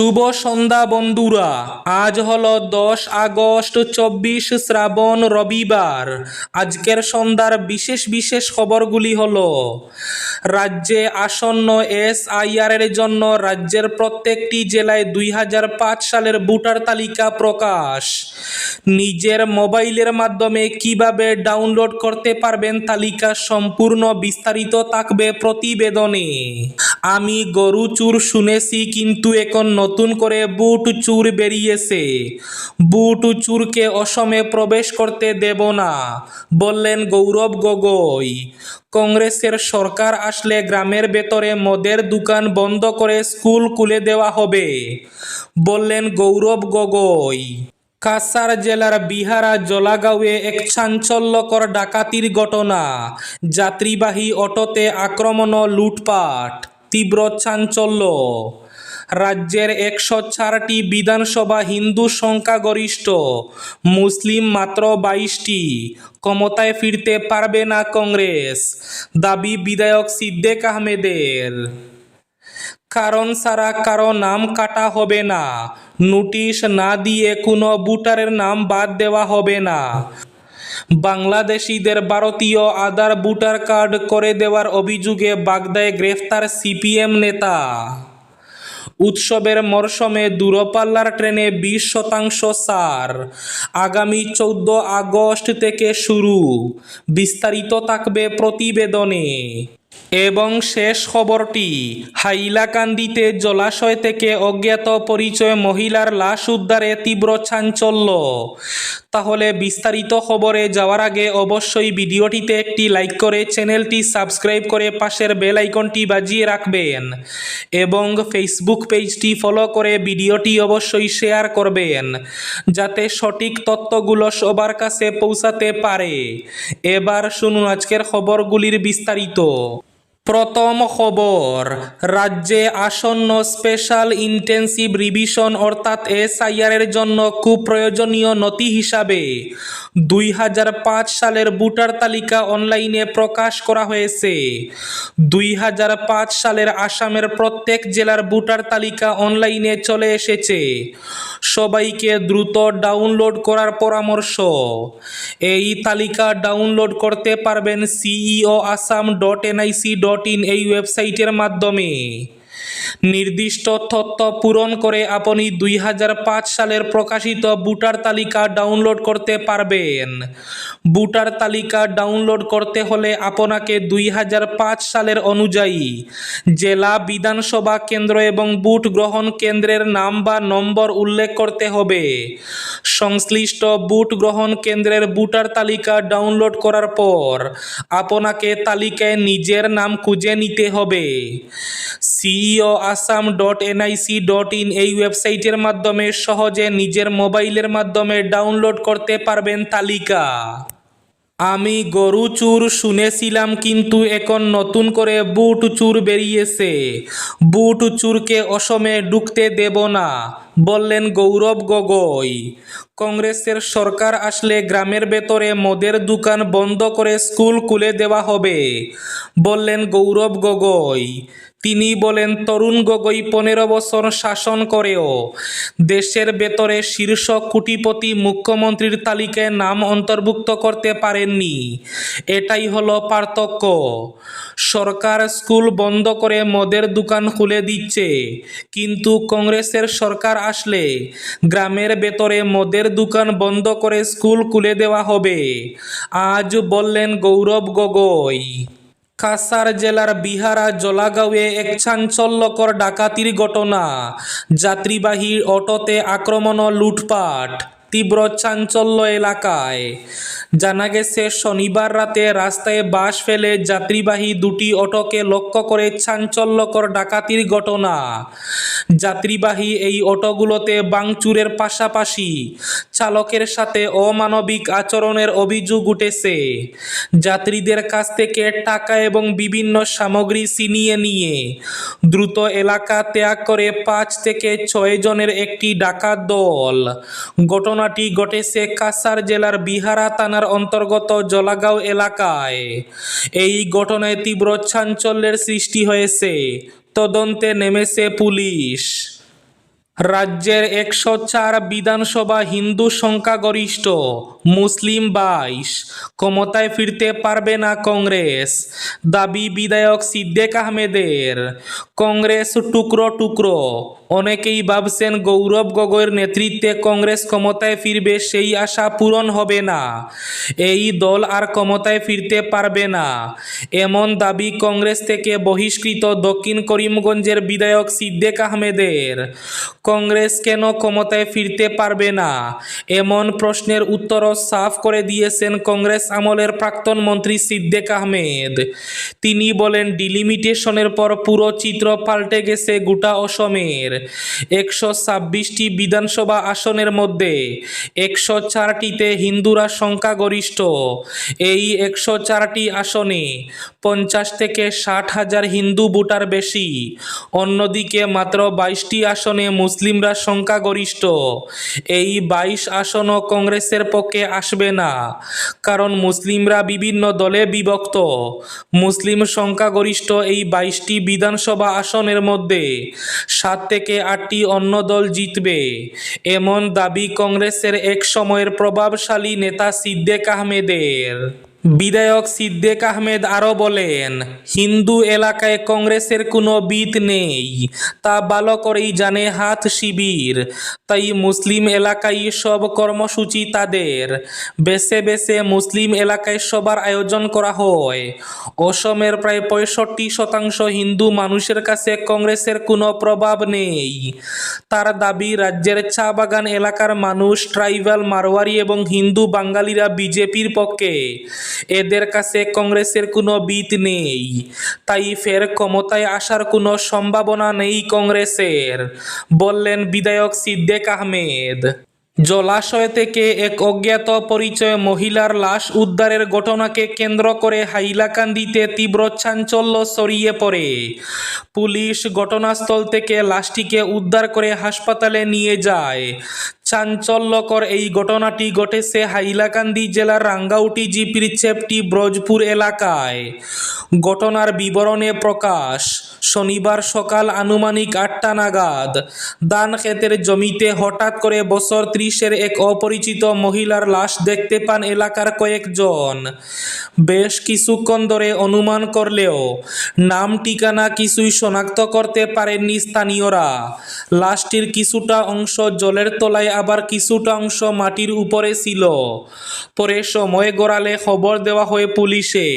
শুভ সন্ধ্যা, বন্ধুরা। আজ হলো দশ আগস্ট, চব্বিশ শ্রাবণ, রবিবার। আজকের সন্ধ্যার বিশেষ বিশেষ খবরগুলি হল, রাজ্যে আসন্ন এস এর জন্য রাজ্যের প্রত্যেকটি জেলায় দুই হাজার পাঁচ সালের ভোটার তালিকা প্রকাশ। নিজের মোবাইলের মাধ্যমে কীভাবে ডাউনলোড করতে পারবেন তালিকা সম্পূর্ণ বিস্তারিত থাকবে প্রতিবেদনে। আমি গরু চুর শুনেছি, কিন্তু এখন নতুন করে বুট চুর বেরিয়েছে। বুট চুরকে অসমে প্রবেশ করতে দেব না, বললেন গৌরব গগৈ। কংগ্রেসের সরকার আসলে গ্রামের ভেতরে মদের দোকান বন্ধ করে স্কুল খুলে দেওয়া হবে, বললেন গৌরব গগৈ। কাসার জেলার বিহারা জলাগাঁওয়ে এক চাঞ্চল্যকর ডাকাতির ঘটনা, যাত্রীবাহী অটোতে আক্রমণ লুটপাট, তীব্র চাঞ্চল্য। রাজ্যের একশো চারটি বিধানসভা হিন্দু সংখ্যাগরিষ্ঠ। মুসলিম মাত্র বাইশটি। ক্ষমতায় ফিরতে পারবে না কংগ্রেস। দাবি বিধায়ক সিদ্দেক আহমেদের। কারণ ছাড়া কারও নাম কাটা হবে না। নোটিশ না দিয়ে কোনো ভোটারের নাম বাদ দেওয়া হবে না। বাংলাদেশিদের ভারতীয় আধার ভোটার কার্ড করে দেওয়ার অভিযোগে বাগদায় গ্রেফতার সিপিএম নেতা। উৎসবের মরশুমে দূরপাল্লার ট্রেনে বিশ শতাংশ সার আগামী চৌদ্দ আগস্ট থেকে শুরু। বিস্তারিত থাকবে প্রতিবেদনে। এবং শেষ খবরটি, হাইলাকান্দিতে জলাশয় থেকে অজ্ঞাত পরিচয় মহিলার লাশ উদ্ধারে তীব্র চাঞ্চল্য। তাহলে বিস্তারিত খবরে যাওয়ার আগে অবশ্যই ভিডিওটিতে একটি লাইক করে চ্যানেলটি সাবস্ক্রাইব করে পাশের বেল আইকনটি বাজিয়ে রাখবেন এবং ফেসবুক পেজটি ফলো করে ভিডিওটি অবশ্যই শেয়ার করবেন, যাতে সঠিক তথ্যগুলো সবার কাছে পৌঁছাতে পারে। এবার শুনুন আজকের খবরগুলির বিস্তারিত। প্রথম খবর, রাজ্যে আসন্ন স্পেশাল ইন্টেন্সিভ রিভিশন অর্থাৎ এসআইআর এর জন্য খুব প্রয়োজনীয় নথি হিসাবে দুই হাজার পাঁচ সালের ভোটার তালিকা অনলাইনে প্রকাশ করা হয়েছে। দুই হাজার পাঁচ সালের আসামের প্রত্যেক জেলার ভোটার তালিকা অনলাইনে চলে এসেছে। সবাইকে দ্রুত ডাউনলোড করার পরামর্শ। এই তালিকা ডাউনলোড করতে পারবেন CEO Assam dot NIC dot in এই ওয়েবসাইটের মাধ্যমে। নির্দিষ্ট তথ্য পূরণ করে আপনি দুই হাজার পাঁচ সালের প্রকাশিত ভোটার তালিকা ডাউনলোড করতে পারবেন। ভোটার তালিকা ডাউনলোড করতে হলে আপনাকে দুই হাজার পাঁচ সালের অনুযায়ী জেলা বিধানসভা কেন্দ্র এবং ভোট গ্রহণ কেন্দ্রের নাম বা নম্বর উল্লেখ করতে হবে। সংশ্লিষ্ট ভোট গ্রহণ কেন্দ্রের ভোটার তালিকা ডাউনলোড করার পর আপনাকে তালিকায় নিজের নাম খুঁজে নিতে হবে। CEO Assam dot NIC dot in এই ওয়েবসাইটের মাধ্যমে সহজে নিজের মোবাইলের মাধ্যমে ডাউনলোড করতে পারবেন তালিকা। আমি গরু চুর শুনেছিলাম কিন্তু এখন নতুন করে বুট চুর বেরিয়েছে। বুট চুরকে অসমে ঢুকতে দেব না, বললেন গৌরব গগৈ। কংগ্রেসের সরকার আসলে গ্রামের ভেতরে মদের দোকান বন্ধ করে স্কুল খুলে দেওয়া হবে, বললেন গৌরব গগৈ। তিনি বলেন, তরুণ গগৈ পনেরো বছর শাসন করেও দেশের ভেতরে শীর্ষ কোটিপতি মুখ্যমন্ত্রীর তালিকায় নাম অন্তর্ভুক্ত করতে পারেননি। এটাই হলো পার্থক্য। সরকার স্কুল বন্ধ করে মদের দোকান খুলে দিচ্ছে, কিন্তু কংগ্রেসের সরকার আসলে গ্রামের ভেতরে মদের দোকান বন্ধ করে স্কুল খুলে দেওয়া হবে। আজ বললেন গৌরব গগৈ। কাসার জেলার বিহারা, জলাগাঁওয়ে এক চাঞ্চল্যকর ডাকাতির ঘটনা। যাত্রীবাহী অটোতে আক্রমণ ও লুটপাট, তীব্র চাঞ্চল্য এলাকায়। জানা গেছে, শনিবার রাতে রাস্তায় বাস ফেলে যাত্রীবাহী দুটি অটোকে লক্ষ্য করে চাঞ্চল্যকর ডাকাতির ঘটনা। যাত্রীবাহী এই অটোগুলোতে বাংচুরের পাশাপাশি চালকের সাথে অমানবিক আচরণের অভিযোগ উঠেছে। যাত্রীদের কাছ থেকে টাকা এবং বিভিন্ন সামগ্রী ছিনিয়ে নিয়ে দ্রুত এলাকা ত্যাগ করে পাঁচ থেকে ছয় জনের একটি ডাকাত দল। ঘটনাটি ঘটেছে কাসার জেলার বিহারা থানার অন্তর্গত জলাগাঁও এলাকায়। এই ঘটনায় তীব্র চাঞ্চল্যের সৃষ্টি হয়েছে। তদন্তে নেমেছে পুলিশ। রাজ্যের একশো চার বিধানসভা হিন্দু সংখ্যাগরিষ্ঠ, মুসলিম বাইশ। ক্ষমতায় ফিরতে পারবে না কংগ্রেস। দাবি বিধায়ক সিদ্দেক আহমেদের। কংগ্রেস টুকরো টুকরো। অনেকেই ভাবছেন গৌরব গগৈর নেতৃত্বে কংগ্রেস ক্ষমতায় ফিরবে, সেই আশা পূরণ হবে না। এই দল আর ক্ষমতায় ফিরতে পারবে না। এমন দাবি কংগ্রেস থেকে বহিষ্কৃত দক্ষিণ করিমগঞ্জের বিধায়ক সিদ্দেক আহমেদের। কংগ্রেস কেন ক্ষমতায় ফিরতে পারবে না? এমন প্রশ্নের উত্তরও সাফ করে দিয়েছেন কংগ্রেস আমলের প্রাক্তন মন্ত্রী সিদ্দেক আহমেদ। তিনি বলেন, ডিলিমিটেশনের পর পুরো চিত্র পাল্টে গেছে গোটা অসমের। একশো ছাব্বিশটি বিধানসভা আসনের মধ্যে একশো চারটিতে হিন্দুরা সংখ্যাগরিষ্ঠ। এই একশো চারটি আসনে পঞ্চাশ থেকে ষাট হাজার হিন্দু ভোটার বেশি। অন্যদিকে মাত্র বাইশটি আসনে মুসলিমরা সংখ্যাগরিষ্ঠ। এই বাইশ আসনও কংগ্রেসের পক্ষে আসবে না, কারণ মুসলিমরা বিভিন্ন দলে বিভক্ত। মুসলিম সংখ্যাগরিষ্ঠ এই বাইশটি বিধানসভা আসনের মধ্যে সাত থেকে আটটি অন্য দল জিতবে। এমন দাবি কংগ্রেসের এক সময়ের প্রভাবশালী নেতা সিদ্দেক আহমেদের। বিধায়ক সিদ্দেক আহমেদ আরও বলেন, হিন্দু এলাকায় কংগ্রেসের কোনো বিত নেই, তা ভালো করেই জানে হাত শিবির। তাই মুসলিম এলাকায় সব কর্মসূচি তাদের। বেছে বেছে মুসলিম এলাকায় সবার আয়োজন করা হয়। অসমের প্রায় পঁয়ষট্টি শতাংশ হিন্দু মানুষের কাছে কংগ্রেসের কোনো প্রভাব নেই। তার দাবি, রাজ্যের চা বাগান এলাকার মানুষ, ট্রাইবাল, মারোয়ারি এবং হিন্দু বাঙালিরা বিজেপির পক্ষে। এদের কাছে কংগ্রেসের কোনো বিত নেই। তাই ফের ক্ষমতায় আসার কোনো সম্ভাবনা নেই কংগ্রেসের, বললেন বিধায়ক সিদ্দেক আহমেদ। জলাশয় থেকে এক অজ্ঞাত পরিচয় মহিলার লাশ উদ্ধারের ঘটনাকে কেন্দ্র করে হাইলাকান্দিতে তীব্র চাঞ্চল্য ছড়িয়ে পড়ে। পুলিশ ঘটনাস্থল থেকে লাশটিকে উদ্ধার করে হাসপাতালে নিয়ে যায়। চাঞ্চল্যকর এই ঘটনাটি ঘটেছে হাইলাকান্দি জেলার রাঙ্গাউটি জিপির চেপটি ব্রজপুর এলাকায়। ঘটনার বিবরণে প্রকাশ, শনিবার সকাল আনুমানিক আটটা নাগাদ দান ক্ষেতের জমিতে হঠাৎ করে বছর ত্রিশের এক অপরিচিত মহিলার লাশ দেখতে পান এলাকার কয়েকজন। বেশ কিছুক্ষণ ধরে অনুমান করলেও নাম, ঠিকানা কিছুই শনাক্ত করতে পারেননি স্থানীয়রা। লাশটির কিছুটা অংশ জলের তলায় আবার কিছুটা অংশ মাটির উপরে ছিল। পরে সময় গড়ালে খবর দেওয়া হয় পুলিশে।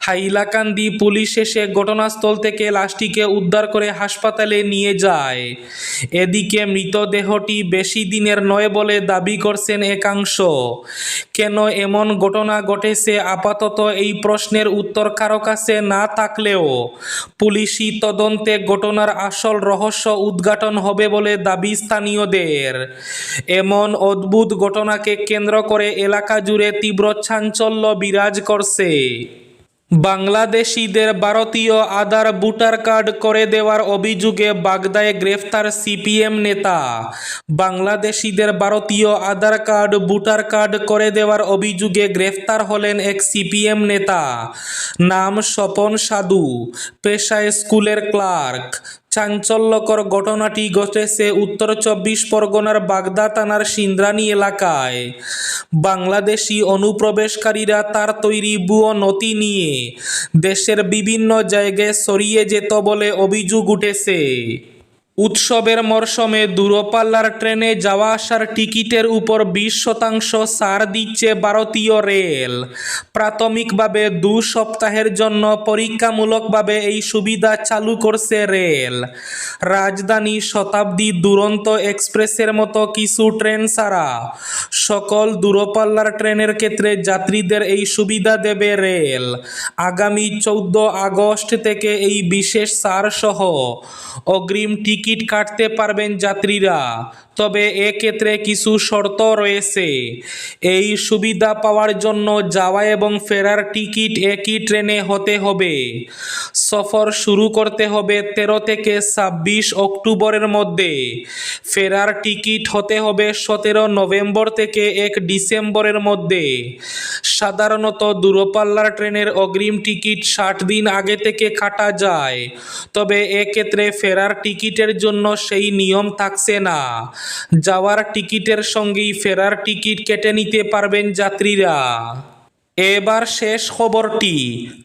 হাইলাকান্দি পুলিশ এসে ঘটনাস্থল থেকে লাশটিকে উদ্ধার করে হাসপাতালে নিয়ে যায়। এদিকে মৃতদেহটি বেশি দিনের নয় বলে দাবি করছেন একাংশ। কেন এমন ঘটনা ঘটেছে? আপাতত এই প্রশ্নের উত্তর কারও কাছে না থাকলেও পুলিশি তদন্তে ঘটনার আসল রহস্য উদ্ঘাটন হবে বলে দাবি স্থানীয়দের। এমন অদ্ভুত ঘটনাকে কেন্দ্র করে এলাকা জুড়ে তীব্র চাঞ্চল্য বিরাজ করছে। বাংলাদেশিদের ভারতীয় আধার ভোটার কার্ড করে দেওয়ার অভিযোগে বাগদায় গ্রেফতার সিপিএম নেতা। বাংলাদেশিদের ভারতীয় আধার কার্ড, ভোটার কার্ড করে দেওয়ার অভিযোগে গ্রেফতার হলেন এক সিপিএম নেতা। নাম স্বপন সাধু, পেশায় স্কুলের ক্লার্ক। চাঞ্চল্যকর ঘটনাটি ঘটেছে উত্তর চব্বিশ পরগনার বাগদা থানার সিন্দ্রানী এলাকায়। বাংলাদেশি অনুপ্রবেশকারীরা তার তৈরি ভুয়ো নথি নিয়ে দেশের বিভিন্ন জায়গায় সরিয়ে যেত বলে অভিযোগ উঠেছে। উৎসবের মরশুমে দূরপাল্লার ট্রেনে যাওয়া আসার টিকিটের উপর বিশ শতাংশ ছাড় দিচ্ছে ভারতীয় রেল। প্রাথমিকভাবে দু সপ্তাহের জন্য পরীক্ষামূলকভাবে এই সুবিধা চালু করছে রেল। রাজধানী শতাব্দী দুরন্ত এক্সপ্রেসের মতো কিছু ট্রেন ছাড়া সকল দূরপাল্লার ট্রেনের ক্ষেত্রে যাত্রীদের এই সুবিধা দেবে রেল। আগামী চৌদ্দ আগস্ট থেকে এই বিশেষ ছাড় সহ অগ্রিম টিকিট কাটতে পারবেন যাত্রীরা। তবে এক্ষেত্রে কিছু শর্ত রয়েছে। এই সুবিধা পাওয়ার জন্য যাওয়া এবং ফেরার টিকিট একই ট্রেনে হতে হবে। সফর শুরু করতে হবে তেরো থেকে ছাব্বিশ অক্টোবরের মধ্যে। ফেরার টিকিট হতে হবে সতেরো নভেম্বর থেকে এক ডিসেম্বরের মধ্যে। সাধারণত দূরপাল্লার ট্রেনের অগ্রিম টিকিট ষাট দিন আগে থেকে কাটা যায়। তবে এক্ষেত্রে ফেরার টিকিটের জন্য সেই নিয়ম থাকছে না। যাওয়ার টিকিটের সঙ্গেই ফেরার টিকিট কেটে নিতে পারবেন যাত্রীরা। এবার শেষ খবরটি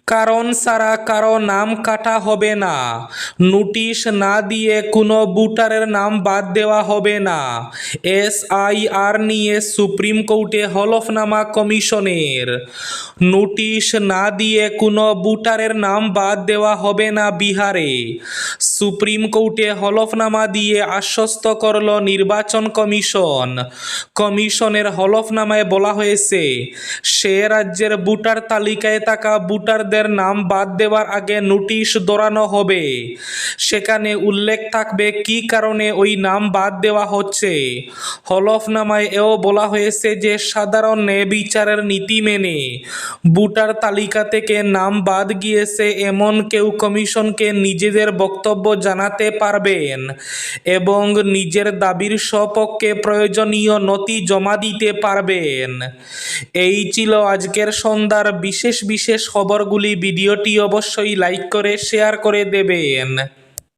কারণ ছাড়া কারও নাম কাটা হবে না। নোটিশ না দিয়ে কোনো ভোটারের নাম বাদ দেওয়া হবে না। এস আই আর নিয়ে সুপ্রিম কোর্টে হলফনামা কমিশনের। নোটিশ না দিয়ে কোনো ভোটারের নাম বাদ দেওয়া হবে না বিহারে। সুপ্রিম কোর্টে হলফনামা দিয়ে আশ্বস্ত করল নির্বাচন কমিশন। কমিশনের হলফনামায় বলা হয়েছে, সে রাজ্যের ভোটার তালিকায় থাকা ভোটারদের নাম বাদ দেওয়ার আগে নোটিশ দৌড়ানো হবে। সেখানে উল্লেখ থাকবে কী কারণে ওই নাম বাদ দেওয়া হচ্ছে। হলফনামায় এও বলা হয়েছে যে সাধারণ ন্যায় বিচারের নীতি মেনে ভোটার তালিকা থেকে নাম বাদ গিয়েছে এমন কেউ কমিশনকে নিজেদের বক্তব্য জানাতে পারবেন এবং নিজের দাবির সপক্ষে প্রয়োজনীয় নথি জমা দিতে পারবেন। এই ছিল আজকের সন্ধ্যার বিশেষ বিশেষ খবরগুলি। ভিডিওটি অবশ্যই লাইক করে শেয়ার করে দেবেন।